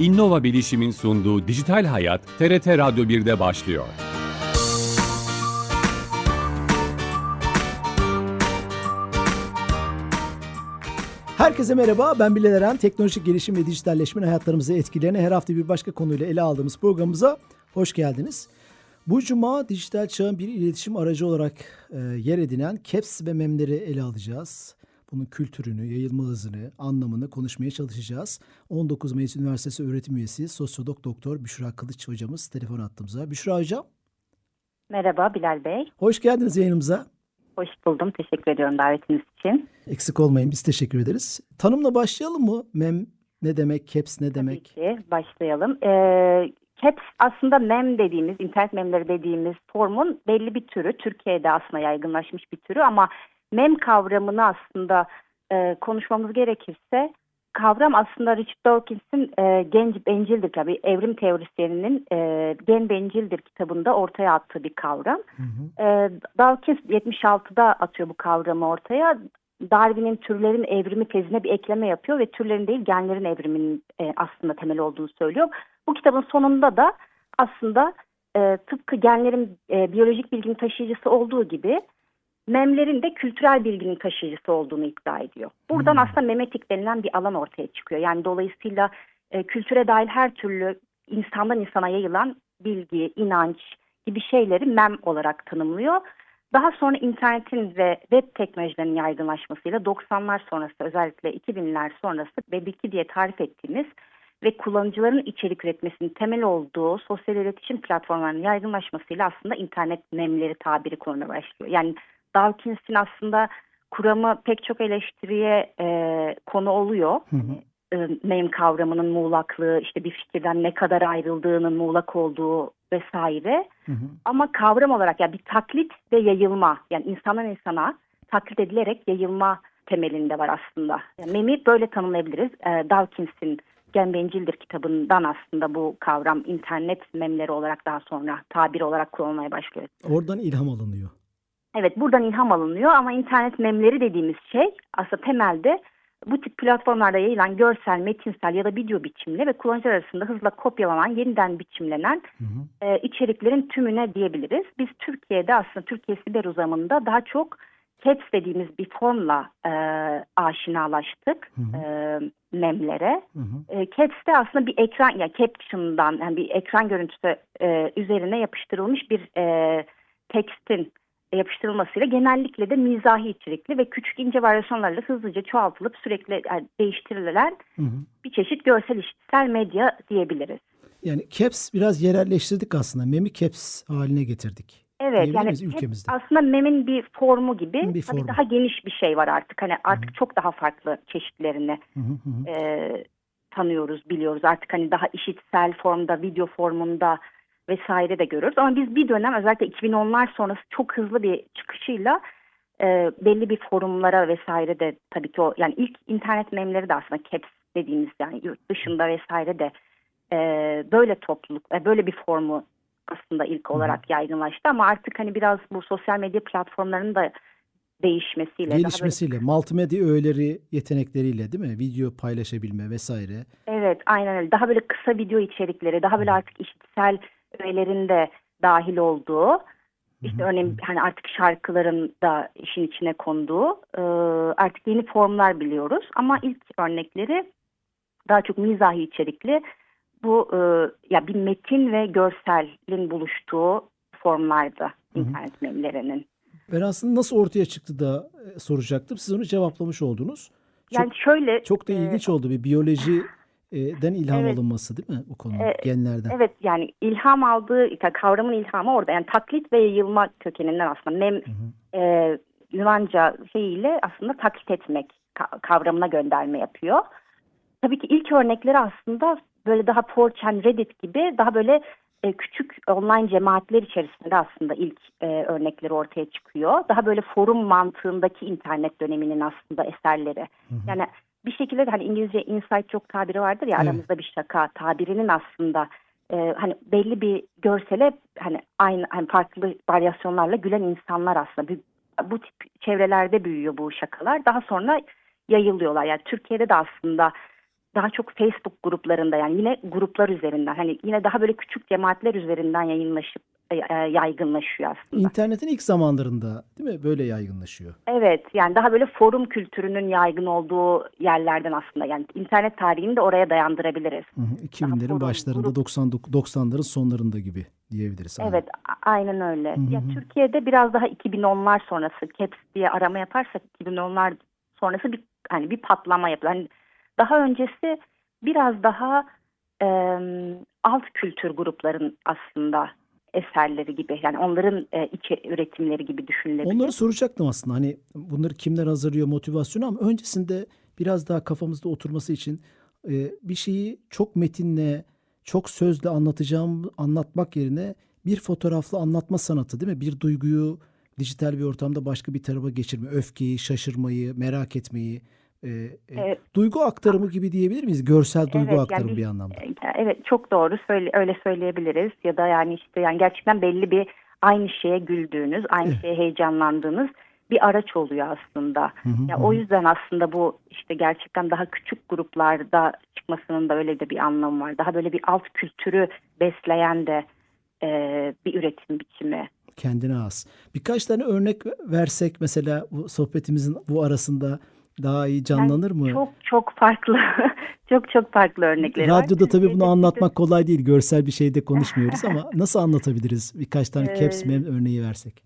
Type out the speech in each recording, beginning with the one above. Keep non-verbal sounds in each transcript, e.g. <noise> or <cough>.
İnnova Bilişim'in sunduğu Dijital Hayat, TRT Radyo 1'de başlıyor. Herkese merhaba, ben Bilal Eren. Teknolojik gelişim ve dijitalleşmenin hayatlarımızı etkilerini her hafta bir başka konuyla ele aldığımız programımıza hoş geldiniz. Bu cuma dijital çağın bir iletişim aracı olarak e, yer edinen CAPS ve MEM'leri ele alacağız. Bunun kültürünü, yayılma hızını, anlamını konuşmaya çalışacağız. 19 Mayıs Üniversitesi öğretim üyesi sosyolog doktor Büşra Kılıç hocamız telefon attığımıza. Büşra hocam, Merhaba Bilal Bey. hoş geldiniz yayınımıza. Hoş buldum. Teşekkür ediyorum davetiniz için. Eksik olmayın, biz teşekkür ederiz. Tanımla başlayalım mı? MEM ne demek, CAPS ne demek? Tabii ki başlayalım. Ee, CAPS aslında mem dediğimiz, internet memleri dediğimiz formun belli bir türü. Türkiye'de aslında yaygınlaşmış bir türü ama mem kavramını aslında e, konuşmamız gerekirse kavram aslında Richard Dawkins'in e, Genç Bencildir tabii evrim teorisyeninin e, Gen Bencildir kitabında ortaya attığı bir kavram. Hı hı. E, Dawkins 76'da atıyor bu kavramı ortaya. Darwin'in türlerin evrimi tezine bir ekleme yapıyor ve türlerin değil genlerin evriminin e, aslında temel olduğunu söylüyor. Bu kitabın sonunda da aslında e, tıpkı genlerin e, biyolojik bilginin taşıyıcısı olduğu gibi memlerin de kültürel bilginin taşıyıcısı olduğunu iddia ediyor. Buradan Hmm. aslında memetik denilen bir alan ortaya çıkıyor. Yani dolayısıyla e, kültüre dahil her türlü insandan insana yayılan bilgi, inanç gibi şeyleri mem olarak tanımlıyor. Daha sonra internetin ve web teknolojilerinin yaygınlaşmasıyla 90'lar sonrası özellikle 2000'ler sonrası Web2 diye tarif ettiğimiz ve kullanıcıların içerik üretmesinin temel olduğu sosyal iletişim platformlarının yaygınlaşmasıyla aslında internet memleri tabiri konulmaya başlıyor. Yani Dawkins'in aslında kuramı pek çok eleştiriye e, konu oluyor. Hı hı. E, mem kavramının muğlaklığı, işte bir fikirden ne kadar ayrıldığının muğlak olduğu vesaire. Hı hı. Ama kavram olarak yani bir taklit ve yayılma yani insandan insana taklit edilerek yayılma temelinde var aslında. Yani memi böyle tanımlayabiliriz. E, Dawkins'in Gen Bencildir kitabından aslında bu kavram internet memleri olarak daha sonra tabir olarak kullanılmaya başlıyor. Oradan ilham alınıyor. Evet buradan ilham alınıyor ama internet memleri dediğimiz şey aslında temelde bu tip platformlarda yayılan görsel, metinsel ya da video biçimli ve kullanıcılar arasında hızla kopyalanan, yeniden biçimlenen Hı hı. e, içeriklerin tümüne diyebiliriz. Biz Türkiye'de aslında Türkiye siber uzamında daha çok CAPS dediğimiz bir formla e, aşinalaştık Hı hı. e, memlere. Hı hı. E, CAPS'te aslında bir ekran, yani caption'dan yani bir ekran görüntüsü e, üzerine yapıştırılmış bir e, tekstin yapıştırılmasıyla genellikle de mizahi içerikli ve küçük ince varyasyonlarla hızlıca çoğaltılıp sürekli yani değiştirilen Hı hı. bir çeşit görsel işitsel medya diyebiliriz. Yani caps biraz yerelleştirdik aslında. Memi caps haline getirdik. Evet yani ülkemizde? aslında memin bir formu gibi Bir formu. daha geniş bir şey var artık. Hani artık çok daha farklı çeşitlerini Hı hı hı hı. e, tanıyoruz, biliyoruz. Artık hani daha işitsel formda, video formunda vesaire de görüyoruz. Ama biz bir dönem özellikle 2010'lar sonrası çok hızlı bir çıkışıyla e, belli bir forumlara vesaire de tabii ki o yani ilk internet memleri de aslında caps dediğimiz yani yurt dışında vesaire de e, böyle topluluk, e, böyle bir formu aslında ilk olarak yaygınlaştı ama artık hani biraz bu sosyal medya platformlarının da değişmesiyle daha böyle- Gelişmesiyle, multimedya öğeleri yetenekleriyle değil mi? Video paylaşabilme vesaire. Evet aynen öyle. Daha böyle kısa video içerikleri, daha böyle artık işitsel öğelerin de dahil olduğu, işte örneğin hani artık şarkıların da işin içine konduğu e, artık yeni formlar biliyoruz. Ama ilk örnekleri daha çok mizahi içerikli bu e, ya bir metin ve görselin buluştuğu formlarda internet memlerinin. Ben aslında nasıl ortaya çıktı da e, soracaktım. Siz onu cevaplamış oldunuz. Çok, Yani şöyle çok da e, ilginç oldu. Bir biyolojiden ilham Evet. alınması değil mi bu konu? E, Genlerden. Evet yani ilham aldığı kavramın ilhamı orada. Yani taklit ve yayılma kökeninden aslında mem Hı hı. e, Yunanca şeyiyle aslında taklit etmek ka- kavramına gönderme yapıyor. Tabii ki ilk örnekleri aslında böyle daha 4chan, Reddit gibi daha böyle e, küçük online cemaatler içerisinde aslında ilk e, örnekleri ortaya çıkıyor. Daha böyle forum mantığındaki internet döneminin aslında eserleri. Hı hı. Yani bir şekilde de hani İngilizce inside joke tabiri vardır ya Evet. aramızda bir şaka tabirinin aslında e, hani belli bir görsele hani aynı hani farklı varyasyonlarla gülen insanlar aslında bu, bu tip çevrelerde büyüyor bu şakalar. Daha sonra yayılıyorlar. Yani Türkiye'de de aslında daha çok Facebook gruplarında yani yine gruplar üzerinden hani yine daha böyle küçük cemaatler üzerinden yayınlaşıp yaygınlaşıyor aslında. İnternetin ilk zamanlarında değil mi böyle yaygınlaşıyor. Evet yani daha böyle forum kültürünün yaygın olduğu yerlerden aslında yani internet tarihini de oraya dayandırabiliriz. Hı hı, 2000'lerin forum, başlarında grup. 99 90'ların sonlarında gibi diyebiliriz. Evet aynen öyle. Hı hı Ya. Türkiye'de biraz daha 2010'lar sonrası caps diye arama yaparsak 2010'lar sonrası bir hani bir patlama yapıyor. Hani daha öncesi biraz daha e, alt kültür grupların aslında eserleri gibi yani onların e, içe üretimleri gibi düşünülebilir. Onları soracaktım aslında. Hani bunları kimler hazırlıyor motivasyonu ama öncesinde biraz daha kafamızda oturması için e, bir şeyi çok metinle, çok sözle anlatacağım anlatmak yerine bir fotoğrafla anlatma sanatı değil mi? Bir duyguyu dijital bir ortamda başka bir tarafa geçirme, öfkeyi, şaşırmayı, merak etmeyi, e, e, Evet. duygu aktarımı gibi diyebilir miyiz? Görsel duygu Evet, yani aktarımı bir- bir anlamda. E, Evet çok doğru söyle öyle söyleyebiliriz ya da yani işte yani gerçekten belli bir aynı şeye güldüğünüz, aynı Evet. şeye heyecanlandığınız bir araç oluyor aslında. Hı hı, Ya hı o yüzden aslında bu işte gerçekten daha küçük gruplarda çıkmasının da öyle de bir anlamı var. Daha böyle bir alt kültürü besleyen de e, bir üretim biçimi. Kendine has. Birkaç tane örnek versek mesela bu sohbetimizin bu arasında daha iyi canlanır mı? Çok çok farklı, <laughs> çok çok farklı örnekleri var. Radyoda tabii bunu Türkiye'de anlatmak kolay değil. Görsel bir şeyde konuşmuyoruz ama <laughs> nasıl anlatabiliriz? Birkaç tane Ee, caps mem örneği versek.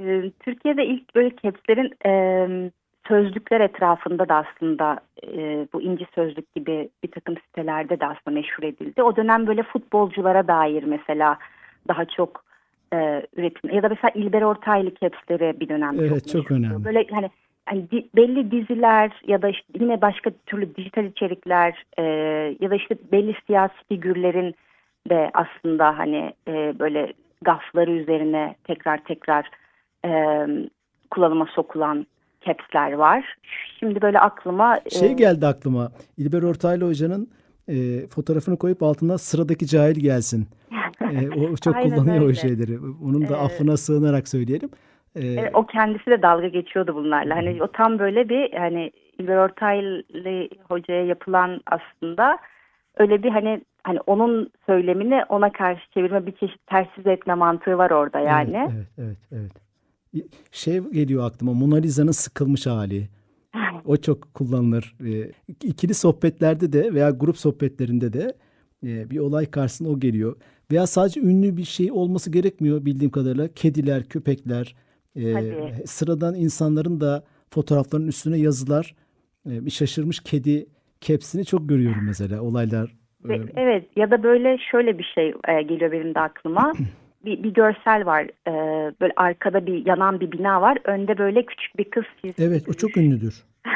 Ee, Türkiye'de ilk böyle capslerin e, sözlükler etrafında da aslında e, bu inci sözlük gibi bir takım sitelerde de aslında meşhur edildi. O dönem böyle futbolculara dair mesela daha çok e, üretim ya da mesela İlber Ortaylı capsleri bir dönem Evet, çok meşhurdu. önemli. Böyle hani, hani di- belli diziler ya da işte yine başka türlü dijital içerikler e, ya da işte belli siyasi figürlerin de aslında hani e, böyle gafları üzerine tekrar tekrar e, kullanıma sokulan capsler var. Şimdi böyle aklıma e, Şey geldi aklıma. İlber Ortaylı Hoca'nın e, fotoğrafını koyup altına sıradaki cahil gelsin. <laughs> E, o çok kullanıyor o öyle. şeyleri. Onun da Ee, affına sığınarak söyleyelim. E, Evet, o kendisi de dalga geçiyordu bunlarla. Hani o tam böyle bir hani İlber Ortaylı hocaya yapılan aslında öyle bir hani hani onun söylemini ona karşı çevirme bir çeşit tersiz etme mantığı var orada yani. Evet, evet, evet, evet. Şey geliyor aklıma Mona Lisa'nın sıkılmış hali. <laughs> O çok kullanılır. E, ikili sohbetlerde de veya grup sohbetlerinde de e, bir olay karşısına o geliyor. Veya sadece ünlü bir şey olması gerekmiyor bildiğim kadarıyla. Kediler, köpekler, e, Tabii. sıradan insanların da fotoğrafların üstüne yazılar. E, bir şaşırmış kedi kepsini çok görüyorum mesela olaylar. E, evet ya da böyle şöyle bir şey e, geliyor benim de aklıma. <clears throat> bir, bir görsel var. E, böyle arkada bir yanan bir bina var. Önde böyle küçük bir kız çizmiş. Evet o çok ünlüdür. <laughs>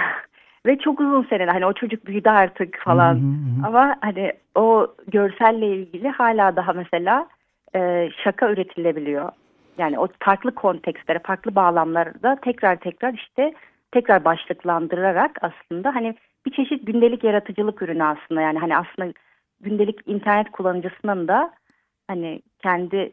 Ve çok uzun seneler hani o çocuk büyüdü artık falan. Hı hı hı. Ama hani o görselle ilgili hala daha mesela e, şaka üretilebiliyor. Yani o farklı kontekstlere, farklı bağlamlarda tekrar tekrar işte tekrar başlıklandırarak aslında hani bir çeşit gündelik yaratıcılık ürünü aslında. Yani hani aslında gündelik internet kullanıcısının da hani kendi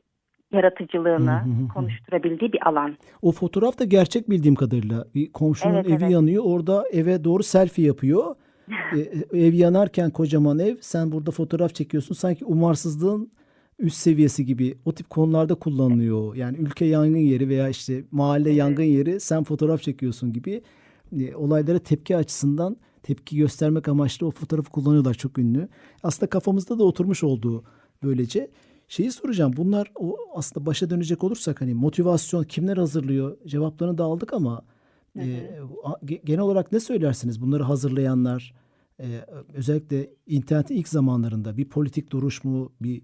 yaratıcılığını konuşturabildiği bir alan. O fotoğraf da gerçek bildiğim kadarıyla. Bir komşunun Evet, evi evet. yanıyor. Orada eve doğru selfie yapıyor. <laughs> E, ev yanarken kocaman ev. Sen burada fotoğraf çekiyorsun. Sanki umarsızlığın üst seviyesi gibi. O tip konularda kullanılıyor. Yani ülke yangın yeri veya işte mahalle yangın yeri sen fotoğraf çekiyorsun gibi. E, olaylara tepki açısından tepki göstermek amaçlı o fotoğrafı kullanıyorlar çok ünlü. Aslında kafamızda da oturmuş olduğu böylece. Şeyi soracağım. Bunlar o aslında başa dönecek olursak hani motivasyon kimler hazırlıyor? Cevaplarını da aldık ama e, genel olarak ne söylersiniz? Bunları hazırlayanlar e, özellikle internetin ilk zamanlarında bir politik duruş mu, bir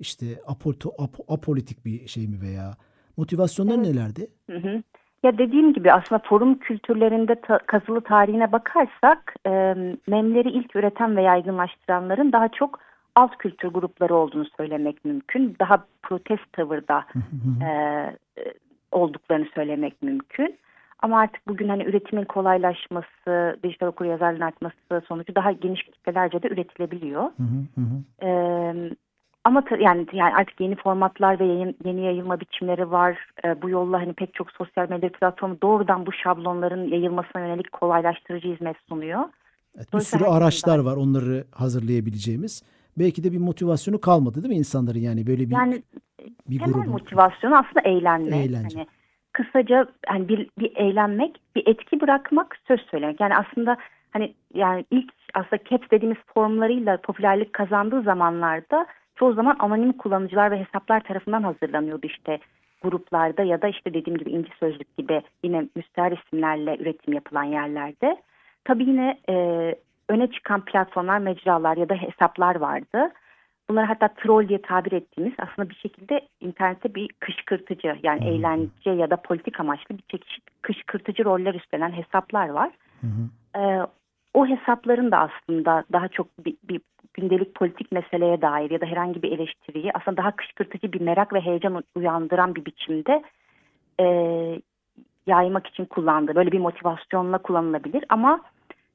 işte apolito, ap- apolitik bir şey mi veya motivasyonlar nelerdi? Hı hı. Ya dediğim gibi aslında forum kültürlerinde ta- kazılı tarihine bakarsak e, memleri ilk üreten ve yaygınlaştıranların daha çok alt kültür grupları olduğunu söylemek mümkün. Daha protest tavırda e, olduklarını söylemek mümkün. Ama artık bugün hani üretimin kolaylaşması, dijital okuryazarlığın artması sonucu daha geniş kitlelerce de üretilebiliyor. Hı hı hı hı. Ee, ama yani yani artık yeni formatlar ve yayın, yeni yayılma biçimleri var. Ee, bu yolla hani pek çok sosyal medya platformu doğrudan bu şablonların yayılmasına yönelik kolaylaştırıcı hizmet sunuyor. Evet, bir sürü araçlar var onları hazırlayabileceğimiz. Belki de bir motivasyonu kalmadı değil mi insanların yani böyle bir Yani bir temel grubun. motivasyonu aslında eğlenmek. Eğlence. Hani kısaca hani bir, bir eğlenmek, bir etki bırakmak, söz söylemek. Yani aslında hani yani ilk aslında caps dediğimiz formlarıyla popülerlik kazandığı zamanlarda çoğu zaman anonim kullanıcılar ve hesaplar tarafından hazırlanıyordu işte gruplarda ya da işte dediğim gibi inci sözlük gibi yine müstehar isimlerle üretim yapılan yerlerde. Tabii yine e, öne çıkan platformlar, mecralar ya da hesaplar vardı. Bunları hatta troll diye tabir ettiğimiz aslında bir şekilde internette bir kışkırtıcı yani eğlence ya da politik amaçlı bir çeşit kışkırtıcı roller üstlenen hesaplar var. Hı. Ee, o hesapların da aslında daha çok bir, bir gündelik politik meseleye dair ya da herhangi bir eleştiriyi aslında daha kışkırtıcı bir merak ve heyecan uyandıran bir biçimde e, yaymak için kullandığı böyle bir motivasyonla kullanılabilir ama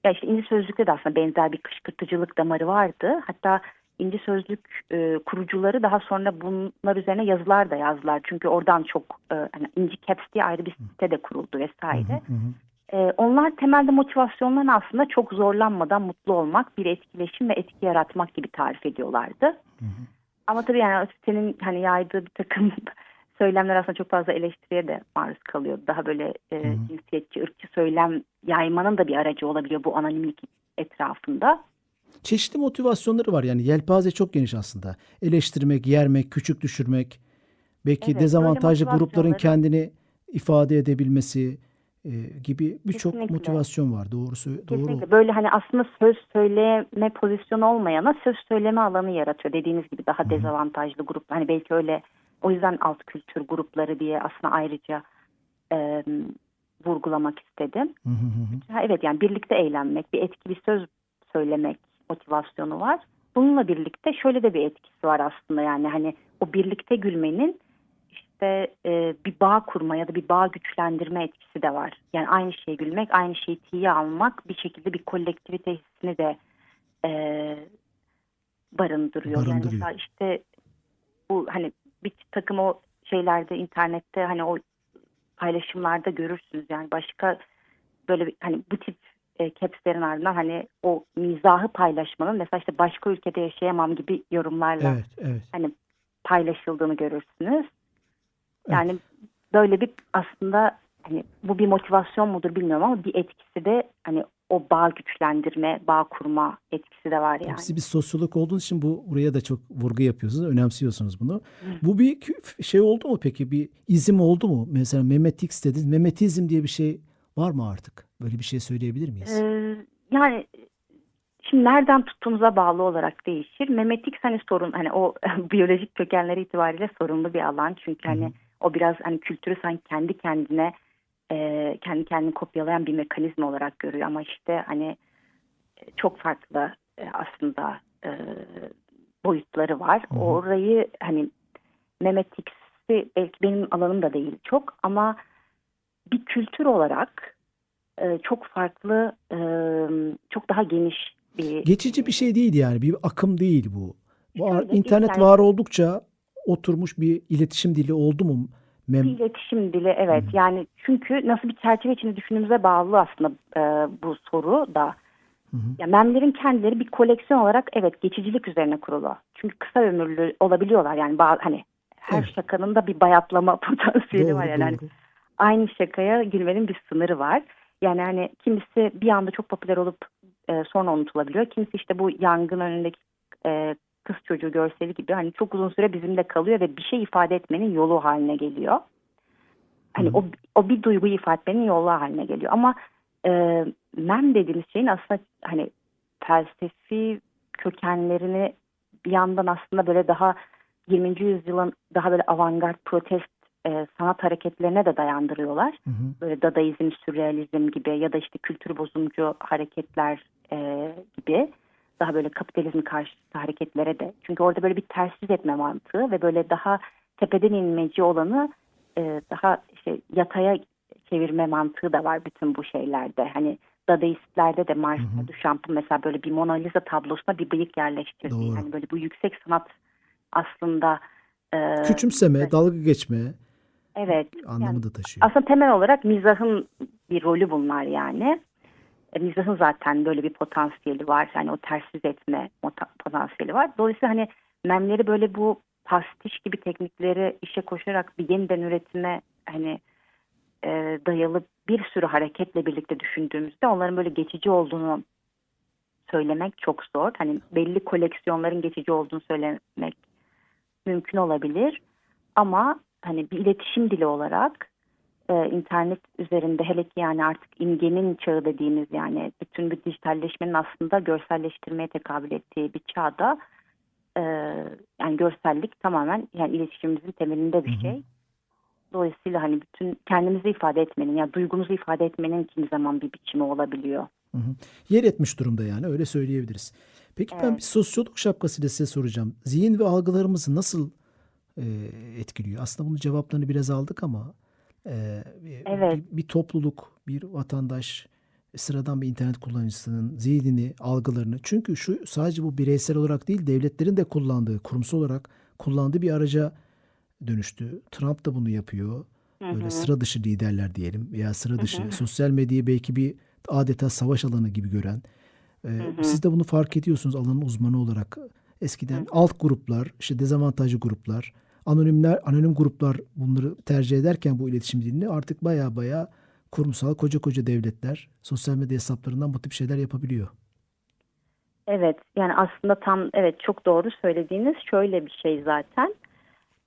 ya işte İnci Sözlük'te de aslında benzer bir kışkırtıcılık damarı vardı. Hatta İnci Sözlük e, kurucuları daha sonra bunlar üzerine yazılar da yazdılar. Çünkü oradan çok e, hani İnci Caps diye ayrı bir site de kuruldu vesaire. Hı hı. Ee, onlar temelde motivasyonlarını aslında çok zorlanmadan mutlu olmak, bir etkileşim ve etki yaratmak gibi tarif ediyorlardı. Ama tabii yani senin hani yaydığı bir takım <laughs> söylemler aslında çok fazla eleştiriye de maruz kalıyor. Daha böyle e, cinsiyetçi, ırkçı söylem yaymanın da bir aracı olabiliyor bu anonimlik etrafında. Çeşitli motivasyonları var yani yelpaze çok geniş aslında. Eleştirmek, yermek, küçük düşürmek, belki Evet, dezavantajlı grupların kendini ifade edebilmesi e, gibi birçok motivasyon var. Doğrusu doğru. Kesinlikle böyle hani aslında söz söyleme pozisyonu olmayana söz söyleme alanı yaratıyor. Dediğiniz gibi daha dezavantajlı grup. Hani belki öyle o yüzden alt kültür grupları diye aslında ayrıca e, vurgulamak istedim. Hı hı evet yani birlikte eğlenmek, bir etki bir söz söylemek motivasyonu var. Bununla birlikte şöyle de bir etkisi var aslında yani hani o birlikte gülmenin işte e, bir bağ kurma ya da bir bağ güçlendirme etkisi de var. Yani aynı şeye gülmek, aynı şeyi tiye almak bir şekilde bir kolektivite hissini de e, barındırıyor. Yani Barındırıyor. mesela işte bu hani bir takım o şeylerde internette hani o paylaşımlarda görürsünüz yani başka böyle bir- hani bu tip e, capslerin ardından hani o mizahı paylaşmanın mesela işte başka ülkede yaşayamam gibi yorumlarla Evet, evet. hani paylaşıldığını görürsünüz. Yani böyle bir aslında hani bu bir motivasyon mudur bilmiyorum ama bir etkisi de hani o bağ güçlendirme, bağ kurma etkisi de var yani. Hepsi bir sosyolog olduğunuz için bu buraya da çok vurgu yapıyorsunuz, önemsiyorsunuz bunu. Bu bir şey oldu mu peki? Bir izim oldu mu? Mesela Mehmet X dediniz. Mehmetizm diye bir şey var mı artık? Böyle bir şey söyleyebilir miyiz? Ee, yani şimdi nereden tuttuğumuza bağlı olarak değişir. Memetik hani sorun hani o <laughs> biyolojik kökenleri itibariyle sorunlu bir alan. Çünkü hani o biraz hani kültürü sanki kendi kendine e, kendi kendini kopyalayan bir mekanizma olarak görüyor. Ama işte hani e, çok farklı e, aslında e, boyutları var. Hı hı. Orayı hani Memetix'i belki benim alanım da değil çok ama bir kültür olarak e, çok farklı, e, çok daha geniş bir Geçici bir şey değil yani. Bir akım değil bu. Bu Şöyle, internet- var oldukça oturmuş bir iletişim dili oldu mu? Mem iletişim dili. Evet yani çünkü nasıl bir çerçeve içinde düşündüğümüze bağlı aslında e, bu soru da. Hı hı. Ya memlerin kendileri bir koleksiyon olarak evet geçicilik üzerine kurulu. Çünkü kısa ömürlü olabiliyorlar yani bazı, hani her Evet. şakanın da bir bayatlama <laughs> potansiyeli Doğru, var yani. Hani doğru. aynı şakaya gülmenin bir sınırı var. Yani hani kimisi bir anda çok popüler olup e, sonra unutulabiliyor. Kimisi işte bu yangın önündeki e, kız çocuğu görseli gibi hani çok uzun süre bizimle kalıyor ve bir şey ifade etmenin yolu haline geliyor. Hani Hı. o, o bir duyguyu ifade etmenin yolu haline geliyor. Ama e, mem dediğimiz şeyin aslında hani felsefi kökenlerini bir yandan aslında böyle daha 20. yüzyılın daha böyle avantgard protest e, sanat hareketlerine de dayandırıyorlar. Hı hı. Böyle dadaizm, sürrealizm gibi ya da işte kültür bozumcu hareketler e, gibi daha böyle kapitalizm karşıtı hareketlere de. Çünkü orada böyle bir tersiz etme mantığı ve böyle daha tepeden inmeci olanı e, daha işte yataya çevirme mantığı da var bütün bu şeylerde. Hani dadaistlerde de Marx hı. Duchamp'ın mesela böyle bir Mona Lisa tablosuna bir bıyık yerleştirdiği. Doğru. Hani böyle bu yüksek sanat aslında e, Küçümseme, evet. dalga geçme evet anlamı yani da taşıyor. aslında temel olarak mizahın bir rolü bunlar yani. E, mizahın zaten böyle bir potansiyeli var. Yani o tersiz etme potansiyeli var. Dolayısıyla hani memleri böyle bu pastiş gibi teknikleri işe koşarak bir yeniden üretime hani e, dayalı bir sürü hareketle birlikte düşündüğümüzde onların böyle geçici olduğunu söylemek çok zor. Hani belli koleksiyonların geçici olduğunu söylemek mümkün olabilir. Ama hani bir iletişim dili olarak e, internet üzerinde hele ki yani artık imgenin çağı dediğimiz yani bütün bir dijitalleşmenin aslında görselleştirmeye tekabül ettiği bir çağda e, yani görsellik tamamen yani iletişimimizin temelinde bir Hı hı. şey. Dolayısıyla hani bütün kendimizi ifade etmenin yani duygumuzu ifade etmenin kimi zaman bir biçimi olabiliyor. Hı hı. Yer etmiş durumda yani öyle söyleyebiliriz. Peki ben Evet. bir sosyolog şapkasıyla size soracağım. Zihin ve algılarımızı nasıl e, etkiliyor? Aslında bunun cevaplarını biraz aldık ama e, bir- Evet. bir, bir topluluk, bir vatandaş, sıradan bir internet kullanıcısının zihnini, algılarını çünkü şu sadece bu bireysel olarak değil devletlerin de kullandığı, kurumsal olarak kullandığı bir araca dönüştü. Trump da bunu yapıyor. Hı Böyle hı. sıra dışı liderler diyelim veya sıra dışı hı. sosyal medyayı belki bir adeta savaş alanı gibi gören. e, hı. Siz de bunu fark ediyorsunuz alanın uzmanı olarak. Eskiden alt gruplar, işte dezavantajlı gruplar, anonimler, anonim gruplar bunları tercih ederken bu iletişim dilini artık baya baya kurumsal koca koca devletler sosyal medya hesaplarından bu tip şeyler yapabiliyor. Evet yani aslında tam evet çok doğru söylediğiniz şöyle bir şey zaten.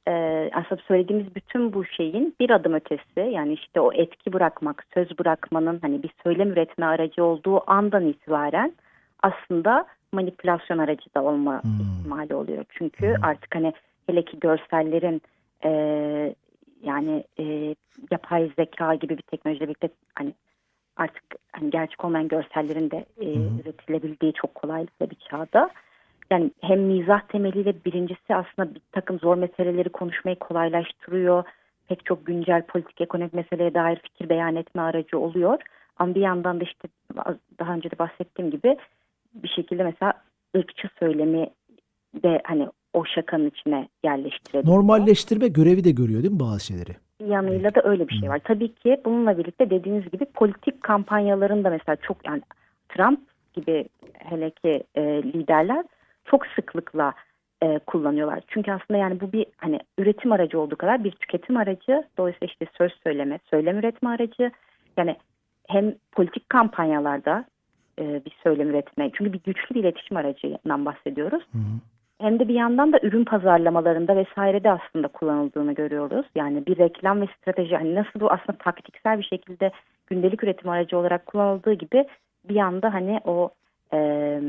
Ee, aslında söylediğimiz bütün bu şeyin bir adım ötesi yani işte o etki bırakmak, söz bırakmanın hani bir söylem üretme aracı olduğu andan itibaren aslında manipülasyon aracı da olma Hmm. ihtimali oluyor. Çünkü Hmm. artık hani hele ki görsellerin e, yani e, yapay zeka gibi bir teknolojiyle birlikte hani artık hani gerçek olmayan görsellerin de e, üretilebildiği çok kolaylıkla bir çağda. Yani hem mizah temeliyle birincisi aslında bir takım zor meseleleri konuşmayı kolaylaştırıyor. Pek çok güncel politik ekonomik meseleye dair fikir beyan etme aracı oluyor. Ama bir yandan da işte daha önce de bahsettiğim gibi bir şekilde mesela ırkçı söylemi de hani o şakanın içine yerleştirebiliyor. Normalleştirme görevi de görüyor değil mi bazı şeyleri? Yanıyla da öyle bir şey var. Tabii ki bununla birlikte dediğiniz gibi politik kampanyaların da mesela çok yani Trump gibi hele ki e, liderler çok sıklıkla e, kullanıyorlar. Çünkü aslında yani bu bir hani üretim aracı olduğu kadar bir tüketim aracı. Dolayısıyla işte söz söyleme, söylem üretme aracı. Yani hem politik kampanyalarda e, bir söylem üretme. Çünkü bir güçlü bir iletişim aracından bahsediyoruz Hı hı. Hem de bir yandan da ürün pazarlamalarında vesairede aslında kullanıldığını görüyoruz. Yani bir reklam ve strateji hani nasıl bu aslında taktiksel bir şekilde gündelik üretim aracı olarak kullanıldığı gibi bir yanda hani o e,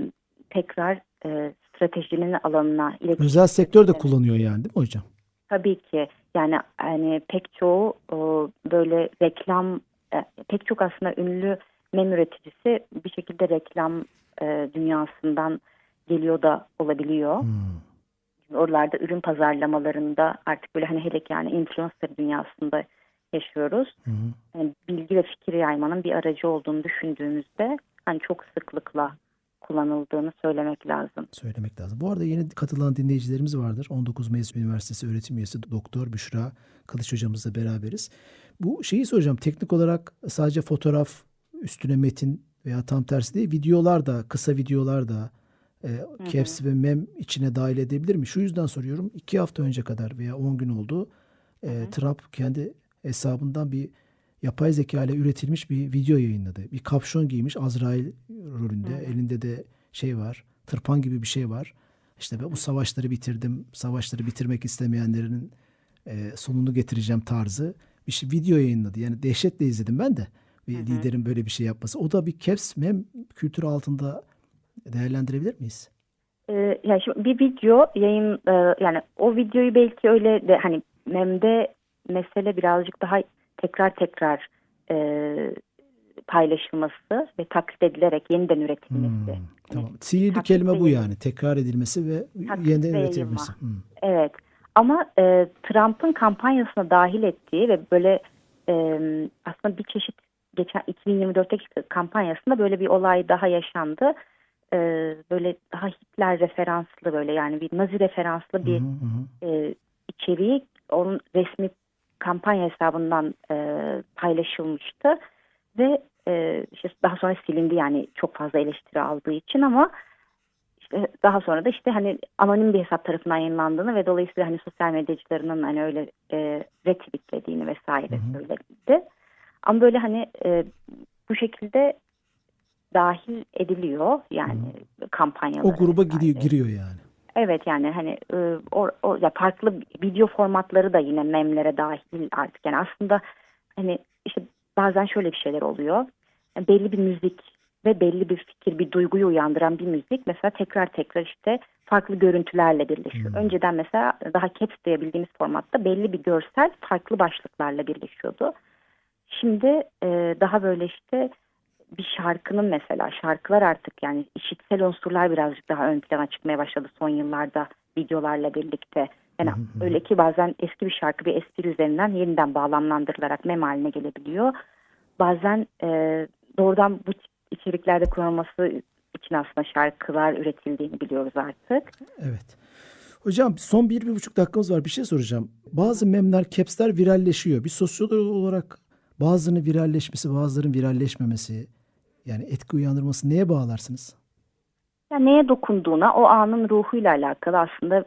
tekrar e, stratejinin alanına iletişim Özel sektör de kullanıyor yani değil mi hocam? Tabii ki yani hani pek çoğu o, böyle reklam e, pek çok aslında ünlü mem üreticisi bir şekilde reklam e, dünyasından geliyor da olabiliyor. Hmm. Oralarda ürün pazarlamalarında artık böyle hani hele yani influencer dünyasında yaşıyoruz. Hı. Yani bilgi ve fikir yaymanın bir aracı olduğunu düşündüğümüzde hani çok sıklıkla kullanıldığını söylemek lazım. söylemek lazım. Bu arada yeni katılan dinleyicilerimiz vardır. 19 Mayıs Üniversitesi öğretim üyesi Doktor Büşra Kılıç hocamızla beraberiz. Bu şeyi soracağım. Teknik olarak sadece fotoğraf üstüne metin veya tam tersi değil videolar da kısa videolar da e, caps ve mem içine dahil edebilir mi? Şu yüzden soruyorum. İki hafta önce kadar veya 10 gün oldu. E, Trump kendi hesabından bir yapay zeka ile üretilmiş bir video yayınladı. Bir kapşon giymiş Azrail rolünde. Elinde de şey var. Tırpan gibi bir şey var. İşte ben bu savaşları bitirdim. Savaşları bitirmek istemeyenlerin e, sonunu getireceğim tarzı bir şey, video yayınladı. Yani dehşetle izledim ben de. Bir liderin böyle bir şey yapması. O da bir caps mem kültürü altında değerlendirebilir miyiz? Ee, yani şimdi bir video yayın e, yani o videoyu belki öyle de hani memde mesele birazcık daha tekrar tekrar e, paylaşılması ve taklit edilerek yeniden üretilmesi. Hmm, tamam. Sihirli taklit kelime bu yani. Tekrar edilmesi ve Taklit yeniden üretilmesi. Hmm. Evet ama e, Trump'ın kampanyasına dahil ettiği ve böyle e, aslında bir çeşit geçen 2024'teki kampanyasında böyle bir olay daha yaşandı. E, böyle daha Hitler referanslı böyle yani bir Nazi referanslı bir Hı hı hı. e, içeriği onun resmi kampanya hesabından e, paylaşılmıştı ve e, işte daha sonra silindi yani çok fazla eleştiri aldığı için ama işte daha sonra da işte hani anonim bir hesap tarafından yayınlandığını ve dolayısıyla hani sosyal medyacılarının hani öyle e, retweetlediğini vesaire söyledi. Ama böyle hani e, bu şekilde dahil ediliyor yani kampanyalara. O gruba vesaire. gidiyor, giriyor yani. Evet yani hani e, o, o ya farklı video formatları da yine memlere dahil artık. Yani aslında hani işte bazen şöyle bir şeyler oluyor. Yani belli bir müzik ve belli bir fikir, bir duyguyu uyandıran bir müzik mesela tekrar tekrar işte farklı görüntülerle birleşiyor. Önceden mesela daha caps diyebildiğimiz formatta belli bir görsel farklı başlıklarla birleşiyordu. Şimdi e, daha böyle işte bir şarkının mesela şarkılar artık yani işitsel unsurlar birazcık daha ön plana çıkmaya başladı son yıllarda videolarla birlikte. Yani öyle ki bazen eski bir şarkı bir espri üzerinden yeniden bağlamlandırılarak mem haline gelebiliyor. Bazen e, doğrudan bu tip içeriklerde kullanılması için aslında şarkılar üretildiğini biliyoruz artık. Evet. Hocam son bir, bir buçuk dakikamız var. Bir şey soracağım. Bazı memler, capsler viralleşiyor. Bir sosyolog olarak bazılarının viralleşmesi, bazılarının viralleşmemesi yani etki uyandırması neye bağlarsınız? Yani neye dokunduğuna, o anın ruhuyla alakalı aslında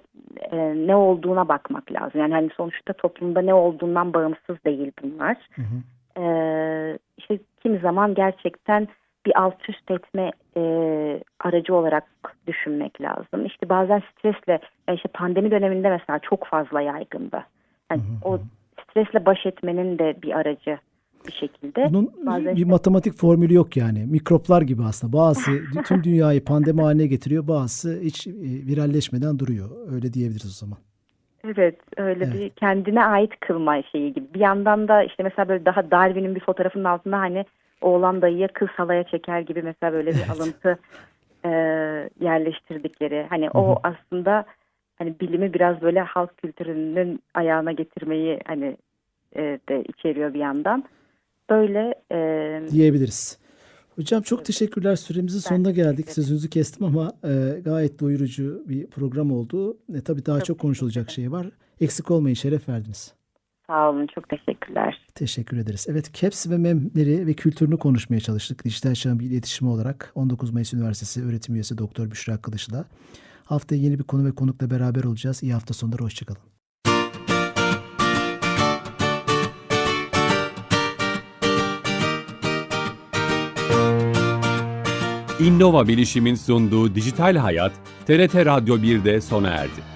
e, ne olduğuna bakmak lazım. Yani hani sonuçta toplumda ne olduğundan bağımsız değil bunlar. Hı hı. Ee, işte kimi zaman gerçekten bir alt üst etme e, aracı olarak düşünmek lazım. İşte bazen stresle, yani işte pandemi döneminde mesela çok fazla yaygındı. Yani o stresle baş etmenin de bir aracı bir şekilde. Bunun Bazen bir matematik formülü yok yani. Mikroplar gibi aslında. Bazısı <laughs> tüm dünyayı pandemi haline getiriyor. Bazısı hiç e, viralleşmeden duruyor. Öyle diyebiliriz o zaman. Evet öyle bir kendine ait kılma şeyi gibi. Bir yandan da işte mesela böyle daha Darwin'in bir fotoğrafının altında hani oğlan dayıya kız halaya çeker gibi mesela böyle bir alıntı e, yerleştirdikleri. Hani o aslında hani bilimi biraz böyle halk kültürünün ayağına getirmeyi hani e, de içeriyor bir yandan. Böyle e, diyebiliriz. Hocam çok teşekkürler. Süremizin Ben sonuna geldik. Sözünüzü kestim ama e, gayet doyurucu bir program oldu. E, tabii daha çok, Çok konuşulacak şey var. Eksik olmayın, şeref verdiniz. sağ olun çok teşekkürler. Teşekkür ederiz. Evet, CAPS ve MEM'leri ve kültürünü konuşmaya çalıştık. Dijital çağın bir iletişimi olarak 19 Mayıs Üniversitesi öğretim üyesi Doktor Büşra Kılıç'la. Haftaya yeni bir konu ve konukla beraber olacağız. İyi hafta sonları, hoşçakalın. Innova Bilişim'in sunduğu Dijital Hayat, TRT Radyo 1'de sona erdi.